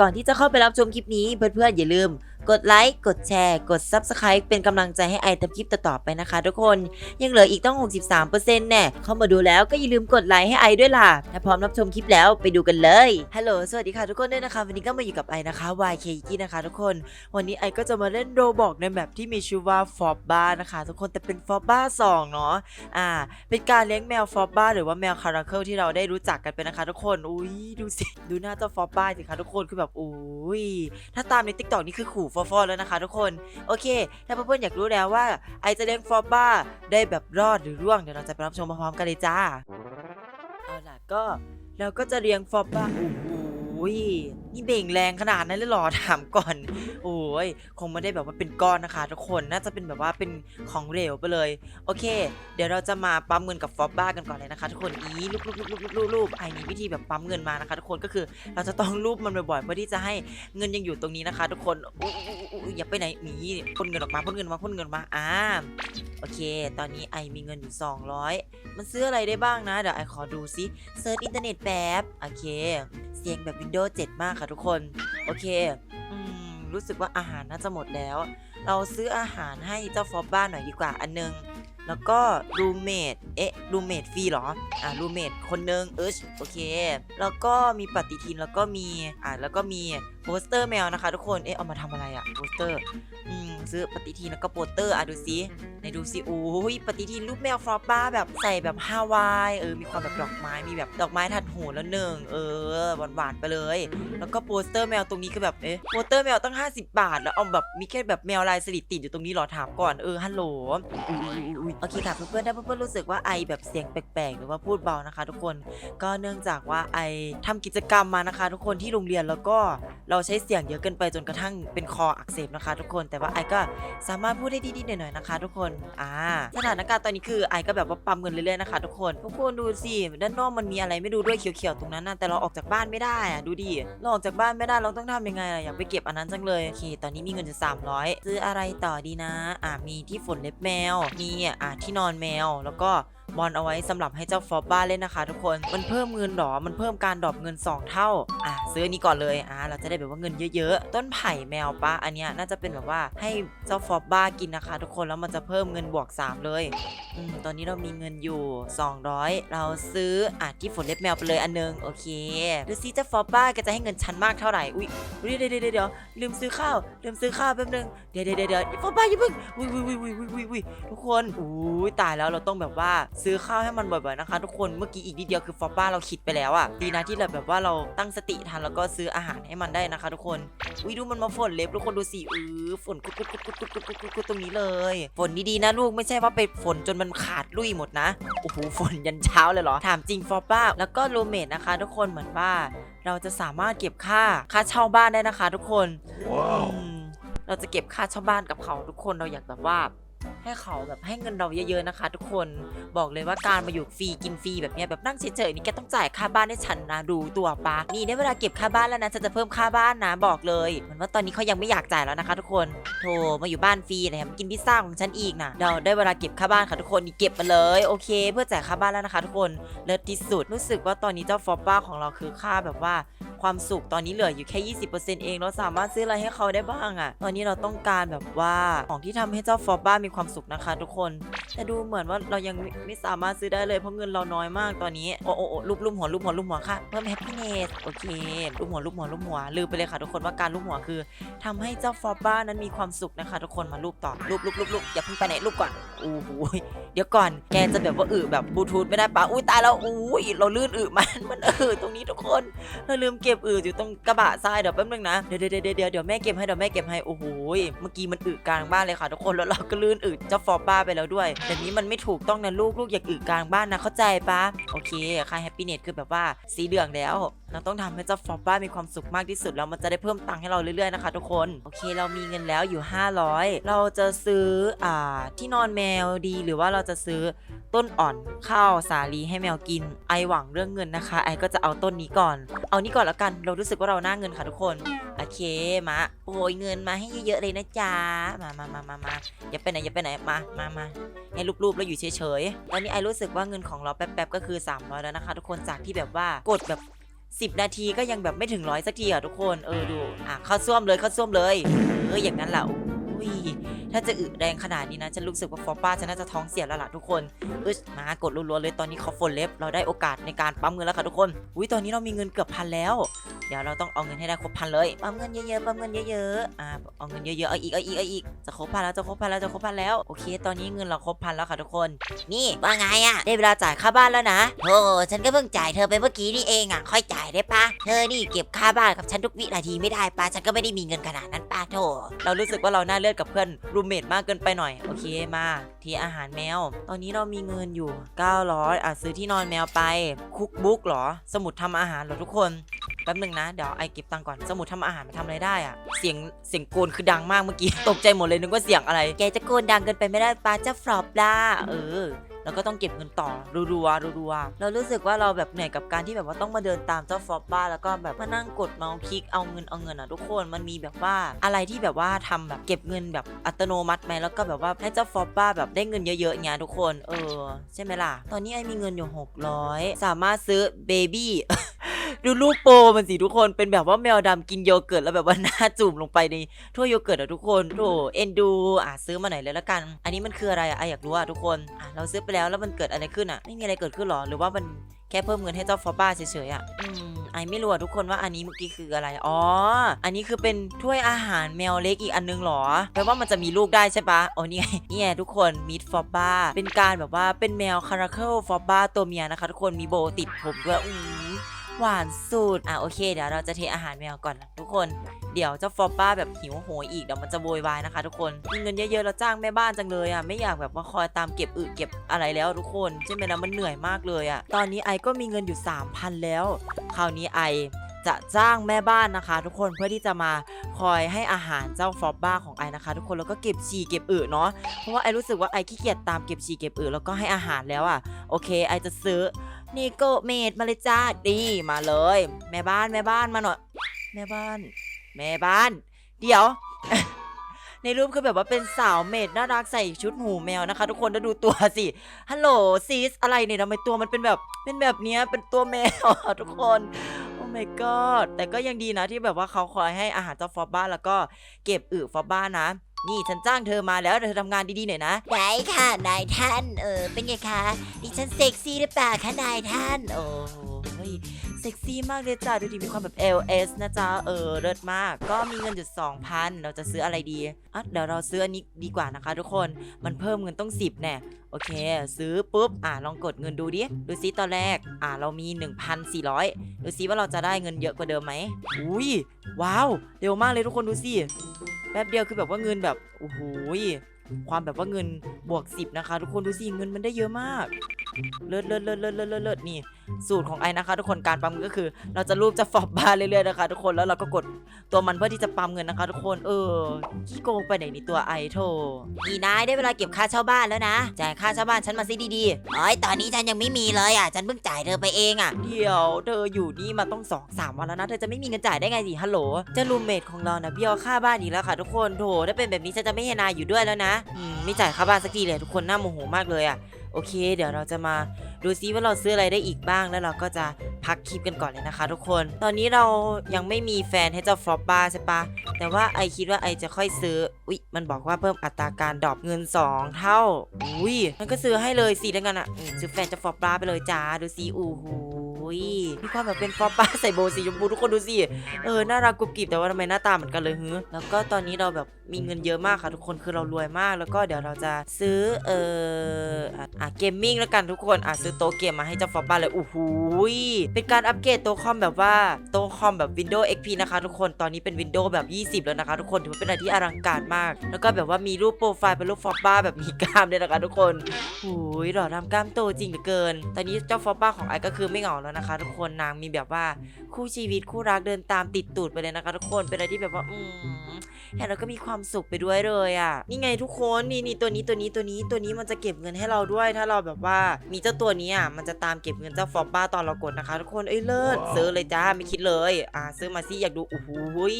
ก่อนที่จะเข้าไปรับชมคลิปนี้เพื่อนๆอย่าลืมกดไลค์ กดแชร์ กด Subscribe เป็นกำลังใจให้ไอทำคลิปต่อๆไปนะคะทุกคน ยังเหลืออีกต้อง 63%แน่ เข้ามาดูแล้วก็อย่าลืมกดไลค์ให้ไอด้วยล่ะ ถ้าพร้อมรับชมคลิปแล้วไปดูกันเลย ฮัลโหล สวัสดีค่ะทุกคนด้วยนะคะ วันนี้ก็มาอยู่กับไอนะคะ YK กี้นะคะ ทุกคน วันนี้ไอก็จะมาเล่นโรบอกในแบบที่มีชื่อว่าฟอบบ้านะคะ ทุกคน แต่เป็นฟอบบ้า2เนาะ อ่า เป็นการเลี้ยงแมวฟอบบ้าหรือว่าแมวคาราเคิลที่เราได้รู้จักกันไปนะคะ ทุกคน อุ้ยดูสิ ดูหน้าเจ้าฟอบบ้าสิคะทุกคน คือแบบอุ้ย ถ้าตามในติ๊กต็อกนี่คือขู่ฟอฟอแล้วนะคะ ทุกคน โอเค ถ้าเพื่อนๆอยากรู้แล้วว่า ไอจะเลี้ยงฟอบบ้าได้แบบรอดหรือร่วง เดี๋ยวเราจะไปรับชมพร้อมๆกันเลยจ้า เอาล่ะก็เราก็จะเลี้ยงฟอบบ้าโอ้โห นี่เบ่งแรงขนาดนั้นเลยเหรอถามก่อน โอ้ยคงไม่ได้แบบว่าเป็นก้อนนะคะ ทุกคนน่าจะเป็นแบบว่าเป็นของเหลวไปเลย โอเค เดี๋ยวเราจะมาปั๊มเงินกับฟอบบ้ากันก่อนเลยนะคะ ทุกคนอีรูปรูปรูปรูปรูปรูปไอ้มีวิธีแบบปั๊มเงินมานะคะ ทุกคนก็คือเราจะต้องรูปมันบ่อยๆเพื่อที่จะให้เงินยังอยู่ตรงนี้นะคะ ทุกคนอุ๊ยอุ๊ยอุ๊ยอุ๊ยอย่าไปไหนหนีพ่นเงินออกมาพ่นเงินมาพ่นเงินมาอ่าโอเค ตอนนี้ไอมีเงินอยู่200 มันซื้ออะไรได้บ้างนะ เดี๋ยวไอขอดูซิเซิร์ชอินเทอร์เน็ตแป๊บ โอเค เสียงแบบ Windows 7 มากค่ะทุกคน โอเคอืมรู้สึกว่าอาหารน่าจะหมดแล้ว เราซื้ออาหารให้เจ้าฟอบบ้านหน่อยดีกว่าอันนึง แล้วก็รูเมดเอ๊ะรูเมดฟรีเหรอ อ่ารูเมดคนนึงเอชโอเค แล้วก็มีปฏิทินแล้วก็มีอ่าแล้วก็มีโปสเตอร์แมวนะคะทุกคนเอ๊ะเอามาทำอะไรอะโปสเตอร์อืม ซื้อปฏิทินแล้วก็โปสเตอร์อะดูซิไหนดูซิโอ้ยปฏิทินรูปแมวฟลอปป้าแบบใส่แบบฮาวายเออมีความแบบดอกไม้มีแบบดอกไม้ทัดหูแล้วหนึ่งเออหวานๆไปเลย แล้วก็โปสเตอร์แมวตรงนี้ก็แบบเอ๊ะโปสเตอร์แมวตั้ง 50 บาท แล้วเอาแบบมีแค่แบบแมวลายสลิดติดอยู่ตรงนี้หรอถามก่อนเออฮัลโหลโอเคค่ะเพื่อนๆถ้าเพื่อนๆรู้สึกว่าไอแบบเสียงแปลกๆ หรือว่าพูดเบานะคะ ทุกคนก็เนื่องจากว่าไอทำกิจกรรมมานะคะ ทุกคนที่โรงเรียนแล้วก็เราใช้เสียงเยอะเกินไปจนกระทั่งเป็นคออักเสบนะคะ ทุกคนแต่ว่าไอก็สามารถพูดได้ดีๆหน่อยๆนะคะ ทุกคนอ่าสถานการณ์ตอนนี้คือไอก็แบบว่าปั๊มเงินเรื่อยๆนะคะ ทุกคนทุกคนดูสิด้านนอกมันมีอะไรไม่รู้ด้วยเขียวๆตรงนั้นนะแต่เราออกจากบ้านไม่ได้อะดูดิเราออกจากบ้านไม่ได้เราต้องทำยังไงอะอยากไปเก็บอันนั้นจังเลยโอเคตอนนี้มีเงินจะ300ซื้ออะไรต่อดีนะ อ่ามีที่ฝนเล็บแมวมีอ่าที่นอนแมวแล้วก็ บอลเอาไว้สำหรับให้เจ้าฟอบบ้าเล่นนะคะ ทุกคนมันเพิ่มเงินหรอมันเพิ่มการดรอปเงิน 2 เท่าอะซื้อนี้ก่อนเลยอ่าเราจะได้แบบว่าเงินเยอะๆ ต้นไผ่แมวปะอันเนี้ยน่าจะเป็นแบบว่าให้เจ้าฟอบบ้ากินนะคะ ทุกคนแล้วมันจะเพิ่มเงินบวก 3 เลยอืมตอนนี้เรามีเงินอยู่ 200 เราซื้ออะที่ฝนเล็บแมวไปเลยอันนึงโอเคดูซิเจ้าฟอบบ้าแกจะให้เงินฉันมากเท่าไหร่อุ้ยเดี๋ยวเดี๋ยวเดี๋ยวเดี๋ยวลืมซื้อข้าวลืมซื้อข้าวแป๊บนึงเดี๋ยวเดี๋ยวเดี๋ยวฟอบบ้าอย่าเพิ่งอุ้ยอุ้ยอุ้ยอุ้ยอุ้ยทุกคนอุ้ยตายแล้วเราต้องแบบว่าซื้อข้าวให้มันบ่อยๆนะคะ ทุกคนเมื่อกี้อีกนิดเดียวคือฟอบบ้าเราคิดไปแล้วอะดีนะที่เราแบบว่าเราตั้งสติทันแล้วก็ซื้ออาหารให้มันได้นะคะ ทุกคนอุ้ยดูมันมาฝนเล็บทุกคนดูสิเออฝนกุดกุดกุดกุดกุดกุดกุดกุดกุดตรงนี้เลยฝนดีๆนะลูกไม่ใช่ว่าไปฝนจนมันขาดลุยหมดนะโอ้โหฝนยันเช้าเลยเหรอถามจริงฟอป้าแล้วก็รูเมทนะคะ ทุกคนเหมือนว่า เราจะสามารถเก็บค่าค่าเช่าบ้านได้นะคะ ทุกคนอืมเราจะเก็บค่าเช่าบ้านกับเขาทุกคนเราอยากแบบว่า ให้เขาแบบให้เงินเราเยอะๆนะคะ ทุกคนบอกเลยว่าการมาอยู่ฟรีกินฟรีแบบเนี้ยแบบนั่งเฉยๆนี่แกต้องจ่ายค่าบ้านให้ฉันนะดูตัวปะนี่ได้เวลาเก็บค่าบ้านแล้วนะฉันจะเพิ่มค่าบ้านนะบอกเลยเหมือนว่าตอนนี้เขายังไม่อยากจ่ายแล้วนะคะ ทุกคนโธ่มาอยู่บ้านฟรีแถมกินพิซซ่าของฉันอีกนะเราได้เวลาเก็บค่าบ้านค่ะทุกคนนี่เก็บมาเลยโอเค เพื่อจ่ายค่าบ้านแล้วนะคะ ทุกคนเลิศที่สุดรู้สึกว่าตอนนี้เจ้าฟอปป้าของเราคือค่าแบบว่า ความสุขตอนนี้เหลืออยู่แค่ 20%เองเราสามารถซื้ออะไรให้เขาได้บ้างอะตอนนี้เราต้องการแบบว่าของที่ทำให้เจ้าฟอร์บ้ามีความสุขนะคะ ทุกคน แต่ดูเหมือนว่าเรายังไม่ไม่สามารถซื้อได้เลยเพราะเงินเราน้อยมากตอนนี้ โอ้โอ้โอ้รูปรูปหัวรูปหัวรูปหัวค่ะ เพิ่มแฮปปี้เนสโอเครูปหัวรูปหัวรูปหัวลืมไปเลยค่ะทุกคนว่าการรูปหัวคือทำให้เจ้าฟอร์บ้านั้นมีความสุขนะคะ ทุกคนมารูปต่อรูปรูปรูปรูปอย่าเพิ่งไปไหนรูปก่อนโอ้โห เดี๋ยวก่อน แกจะแบบว่าอึแบบบลูทูธไม่ได้ปะอุ้ยตายแล้วอุ้ยเราลื่นอึมันมันออตรงนี้ทุกคนเราลืมเก็บอืดอยู่ตรงกระบะทรายเดี๋ยวแป๊บนึงนะเดี๋ยวเดี๋ยวเดี๋ยวเดี๋ยวแม่เก็บให้เดี๋ยวแม่เก็บให้โอ้โหเมื่อกี้มันอึกลางบ้านเลยค่ะทุกคนแล้วเราก็ลื่นอึเจ้าฟอป้าไปแล้วด้วย แต่นี้มันไม่ถูกต้องนะลูกลูกอย่าอึกลางบ้านนะเข้าใจปะโอเคค่าแฮปปี้เน็ตคือแบบว่าสีเหลืองแล้วเราต้องทำให้เจ้าฟอป้ามีความสุขมากที่สุดแล้วมันจะได้เพิ่มตังค์ให้เราเรื่อยๆนะคะทุกคนโอเคเรามีเงินแล้วอยู่ 500 เราจะซื้ออ่าที่นอนแมวดีหรือว่าเราราจะซื้อต้นอ่อนข้าวสาลีให้แมวกิน ไอหวังเรื่องเงินนะคะ ไอก็จะเอาต้นนี้ก่อน เอานี่ก่อนแล้วกัน เรารู้สึกว่าเราหน้าเงินค่ะทุกคน โอเคมาโปรยเงินมาให้เยอะๆเลยนะจ๊ะ มามามามามาอย่าไปไหนอย่าไปไหน มามามาให้รูปๆแล้วอยู่เฉยๆ ตอนนี้ไอรู้สึกว่าเงินของเราแป๊บๆก็คือ 300 แล้วนะคะ ทุกคน จากที่แบบว่ากดแบบ10 นาทีก็ยังแบบไม่ถึงร้อยสักทีอะทุกคน เออดู อะเข้าซ่วมเลยเข้าซ่วมเลย เอออย่างนั้นแหละอุ้ย ถ้าจะอึแรงขนาดนี้นะฉันรู้สึกว่าฟอป้าฉันน่าจะท้องเสียแล้วล่ะทุกคนอึชมากดรัวๆเลยตอนนี้เขาฝนเล็บเราได้โอกาสในการปั๊มเงินแล้วค่ะทุกคนอุ้ยตอนนี้เรามีเงินเกือบพันแล้วเดี๋ยวเราต้องเอาเงินให้ได้ครบพันเลยปั๊มเงินเยอะๆปั๊มเงินเยอะๆอ่าเอาเงินเยอะๆเอาอีกเอาอีกเอาอีกจะครบพันแล้วจะครบพันแล้วจะครบพันแล้วโอเค ตอนนี้เงินเราครบพันแล้วค่ะทุกคน นี่ว่าไงอะได้เวลาจ่ายค่าบ้านแล้วนะโธ่ฉันก็เพิ่งจ่ายเธอไปเมื่อกี้นี่เองอะค่อยจ่ายได้ปะเธอนี่เก็บค่าบ้านกับฉันทุกวินาทีไม่ได้ปะฉันก็ไม่ได้มีเงินขนาดนั้นปะโธ่เรารู้สึกว่าเราน่าเลือดกับเพื่อนรููเมทมากเกินไปหน่อย โอเคมาที่อาหารแมว ตอนนี้เรามีเงินอยู่ 900อะซื้อที่นอนแมวไป คุกบุ๊กเหรอ สมุดทำอาหารเหรอทุกคนแป๊บหนึ่งนะ เดี๋ยวไอเก็บตังก่อน สมุดทำอาหารมันทำอะไรได้อะเสียงเสียงโกนคือดังมากเมื่อกี้ ตกใจหมดเลยนึกว่าเสียงอะไร แกจะโกนดังเกินไปไม่ได้ปาจะฟลอปล่าเออ แล้วก็ต้องเก็บเงินต่อรัวๆรัวๆเรารู้สึกว่าเราแบบเหนื่อยกับการที่แบบว่าต้องมาเดินตามเจ้าฟอปบ้าแล้วก็แบบมานั่งกดเมาส์คลิกเอาเงินเอาเงินอะทุกคนมันมีแบบว่าอะไรที่แบบว่าทำแบบเก็บเงินแบบอัตโนมัติไหมแล้วก็แบบว่าให้เจ้าฟอปบ้าแบบได้เงินเยอะๆไงเงี้ยทุกคนเออ ใช่ไหมล่ะ ตอนนี้ไอ้มีเงินอยู่ 600 สามารถซื้อเบบี้ ดูรูปโปรมันสิทุกคนเป็นแบบว่าแมวดำกินโยเกิร์ตแล้วแบบว่าหน้าจุ่มลงไปในถ้วยโยเกิร์ตอะทุกคนโถเอ็นดูอะซื้อมาหน่อยเลยละกัน อันนี้มันคืออะไรอะไอะอยากรู้อะทุกคนอะเราซื้อไปแล้วแล้วมันเกิดอะไรขึ้นอะไม่มีอะไรเกิดขึ้นหรอหรือว่ามันแค่เพิ่มเงินให้เจ้าฟอบ้าเฉยๆอะอืมไอไม่รู้อะทุกคนว่าอันนี้เมื่อกี้คืออะไร อ๋อ อันนี้คือเป็นถ้วยอาหารแมวเล็กอีกอันนึงหรอ แปลว่ามันจะมีลูกได้ใช่ปะอ๋อนี่ไงนี่ไงทุกคนมิดฟอบบ้าเป็นการแบบว่าเป็นแมวคาราเคิลฟอบบ้าตัวเมียนะคะทุกคนมีโบติดผมด้วยอือหวานสุด อะโอเค เดี๋ยวเราจะเทอาหารแมวก่อน ทุกคน เดี๋ยวเจ้าฟอปป้าแบบหิวโหยอีกเดี๋ยวมันจะโวยวายนะคะทุกคน มีเงินเยอะๆเราจ้างแม่บ้านจังเลยอะไม่อยากแบบว่าคอยตามเก็บอึเก็บอะไรแล้วทุกคนใช่ไหมนะมันเหนื่อยมากเลยอะ ตอนนี้ไอก็มีเงินอยู่ 3,000 แล้ว คราวนี้ไอจะจ้างแม่บ้านนะคะ ทุกคนเพื่อที่จะมาคอยให้อาหารเจ้าฟอปบ้าของไอนะคะ ทุกคนแล้วก็เก็บฉี่เก็บอึเนาะเพราะว่าไอรู้สึกว่าไอขี้เกียจตามเก็บฉี่เก็บอึแล้วก็ให้อาหารแล้วอะโอเคไอจะซื้อนี่โกเมดมาเลยจ้าดีมาเลย แม่บ้านแม่บ้านมาหน่อยแม่บ้าน แม่บ้าน เดี๋ยว ในรูปคือแบบว่าเป็นสาวเมดน่ารักใส่ชุดหูแมวนะคะ ทุกคนแล้วดูตัวสิฮัลโหลซีสอะไรเนี่ยทำไมตัวมันเป็นแบบเป็นแบบเนี้ยเป็นตัวแมวอะทุกคนโอ้ my god แต่ก็ยังดีนะที่แบบว่าเขาคอยให้อาหารเจ้าฟอบบ้าแล้วก็เก็บอึฟอบบ้านะนี่ฉันจ้างเธอมาแล้วเธอทำงานดีๆหน่อยนะ ได้ค่ะนายท่าน เออเป็นไงคะดิฉันเซ็กซี่หรือเปล่าคะนายท่าน โอ้ย เซ็กซี่มากเลยจ้าดูดิมีความแบบ LS นะจ๊ะเออเลิศมาก ก็มีเงินอยู่2,000 เราจะซื้ออะไรดีอะเดี๋ยวเราซื้ออันนี้ดีกว่านะคะ ทุกคนมันเพิ่มเงินต้อง 10แน่โอเค ซื้อปุ๊บอะลองกดเงินดูดิดูซิตอนแรก อะเรามี 1,400 ดูซิว่าเราจะได้เงินเยอะกว่าเดิมไหมอุ้ยว้าวเร็วมากเลยทุกคนดูสิแป๊บเดียวคือแบบว่าเงินแบบโอ้โหความแบบว่าเงินบวก 10 นะคะ ทุกคนดูสิเงินมันได้เยอะมาก เลิศเลิศเลิศเลิศเลิศเลิศเลิศนี่ สูตรของไอ้นะคะ ทุกคนการปั๊มเงินก็คือ เราจะรูปจะฟอบบาร์เรื่อยๆนะคะ ทุกคนแล้วเราก็กดตัวมันเพื่อที่จะปั๊มเงินนะคะ ทุกคนเออขี้โกงไปไหนนี่ตัวไอโทนี่นายได้เวลาเก็บค่าเช่าบ้านแล้วนะจ่ายค่าเช่าบ้านฉันมาซิดีๆโอ้ยตอนนี้ฉันยังไม่มีเลยอะฉันเพิ่งจ่ายเธอไปเองอะเดี๋ยวเธออยู่นี่มาต้องสองสามวันแล้วนะเธอจะไม่มีเงินจ่ายได้ไงสิฮัลโหลเจ้ารูมเมทของเรานะเบี้ยวค่าบ้านอีกแล้วค่ะ ทุกคนโถถ้าเป็นแบบนี้ฉันจะไม่ให้นายอยู่ด้วยแล้วนะอืมไม่จ่ายค่าบ้านสักทีเลยทุกคนน่าโมโหมากเลยอะ โอเค เดี๋ยวเราจะมาดูซิว่าเราซื้ออะไรได้อีกบ้างแล้วเราก็จะพักคลิปกันก่อนเลยนะคะ ทุกคน ตอนนี้เรายังไม่มีแฟนให้เจ้าฟลอปบ้าใช่ปะแต่ว่าไอคิดว่าไอจะค่อยซื้อ อุ๊ย มันบอกว่าเพิ่มอัตราการดรอปเงิน 2 เท่า อุ้ยมันก็ซื้อให้เลยสิดังนั้นอะซื้อแฟนเจะฟลอปบ้าไปเลยจ้า ดูซิอู้หู ยมีความแบบเป็นฟลอปบ้าใส่โบว์สีชมพูทุกคนดูสิ เออ น่ารักกรุบกริบแต่ว่าทำไมหน้าตาเหมือนกันเลยฮึแล้วก็ตอนนี้เราแบบมีเงินเยอะมากค่ะทุกคนคือเรารวยมาก แล้วก็เดี๋ยวเราจะซื้อ เอออะอะเกมมิ่งแล้วกันทุกคนอะซื้อโต๊ะเกมมาให้เจ้าฟอปบ้าเลยโอ้โหยเป็นการอัปเกรดโต๊ะคอมแบบว่าโต๊ะคอมแบบ Windows XP นะคะทุกคนตอนนี้เป็น Windows แบบ 20 แล้วนะคะทุกคนถือว่าเป็นอะไรที่อลังการมาก แล้วก็แบบว่ามีรูปโปรไฟล์เป็นรูปฟอปบ้าแบบมีกล้ามด้วยนะคะทุกคนโอ้ยหล่อทำกล้ามโตจริงเหลือเกิน ตอนนี้เจ้าฟอปบ้าของไอก็คือไม่เหงาแล้วนะคะทุกคนนางมีแบบว่าคู่ชีวิตคู่รักเดินตามติดตูดไปเลยนะคะทุกคนเป็นอะไรที่แบบว่าอืมเห็นแล้วก็มีความสุขไปด้วยเลยอะนี่ไงทุกคนนี่นี่ตัวนี้ตัวนี้ตัวนี้ตัวนี้มันจะเก็บเงินให้เราด้วย ถ้าเราแบบว่ามีเจ้าตัวนี้อะมันจะตามเก็บเงินเจ้าฟอปบ้าตอนเรากดนะคะ ทุกคนเอ้ยเลิศซื้อเลยจ้าไม่คิดเลยอ่าซื้อมาสิอยากดูโอ้โหย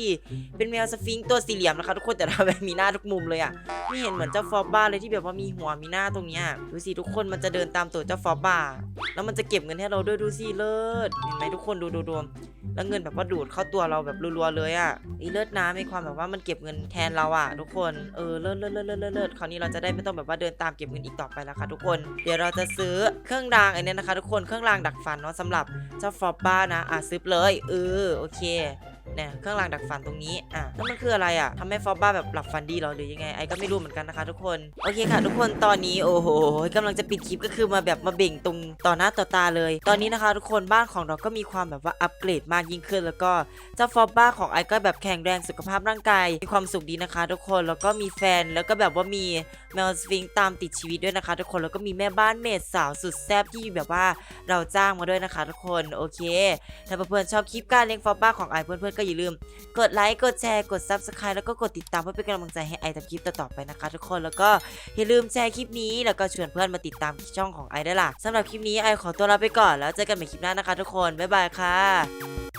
เป็นแมวสฟิงค์ตัวสี่เหลี่ยมนะคะทุกคนแต่เราแบบมีหน้าทุกมุมเลยอะไม่เห็นเหมือนเจ้าฟอปบ้าเลยที่แบบว่ามีหัวมีหน้าตรงเนี้ยดูสิทุกคนมันจะเดินตามตัวเจ้าฟอปบ้า แล้วมันจะเก็บเงินให้เราด้วยดูสิเลิศเห็นไหมทุกคนดูดูดูแล้วเงินแบบว่าดูดเข้าตัวเราแบบรัวๆเลยอะ่ะอีเลิศนะมีความแบบว่ามันเก็บเงินแทนเราอะ่ะ ทุกคนเออเลิศเลิศเลิศเลิศเลิศเลิศคราวนี้เราจะได้ไม่ต้องแบบว่าเดินตามเก็บเงินอีกต่อไปแล้วค่ะทุกคนเดี๋ยวเราจะซื้อเครื่องรางไอ้นี่นะคะ ทุกคนเครื่องรางดักฟันเนาะสำหรับเจ้าฟอบบ้านะอะซื้อเลยเออโอเค เนี่ยเครื่องรางดักฟันตรงนี้อะแล้วมันคืออะไรอะทำให้ฟอบบ้าแบบหลับฟันดีเหรอหรือยังไงไอ้ก็ไม่รู้เหมือนกันนะคะ ทุกคนโอเคค่ะ ทุกคนตอนนี้โอ้โหกำลังจะปิดคลิปก็คือมาแบบมาเบ่งตรงต่อหน้าต่อตาเลย ตอนนี้นะคะ ทุกคนบ้านของเราก็มีความแบบว่าอัปเกรดมากยิ่งขึ้น แล้วก็เจ้าฟอบบ้าของไอ้ก็แบบแข็งแรงสุขภาพร่างกายมีความสุขดีนะคะ ทุกคนแล้วก็มีแฟนแล้วก็แบบว่ามีแมวสฟิงค์ตามติดชีวิตด้วยนะคะ ทุกคนแล้วก็มีแม่บ้านเมดสาวสุดแซ่บที่แบบว่าเราจ้างมาด้วยนะคะ ทุกคนโอเค ถ้าเพื่อนๆชอบคลิปการเลี้ยงฟอบบ้าของไอเพื่อนๆก็อย่าลืม กดไลค์กดแชร์กด Subscribe แล้วก็กดติดตามเพื่อเป็นกำลังใจให้ไอทำคลิปต่อๆไปนะคะ ทุกคนแล้วก็อย่าลืมแชร์คลิปนี้แล้วก็ชวนเพื่อนมาติดตามช่องของไอได้ล่ะสำหรับคลิปนี้ไอขอตัวลาไปก่อนแล้วเจอกันใหม่คลิปหน้านะคะ ทุกคนบ๊ายบายค่ะ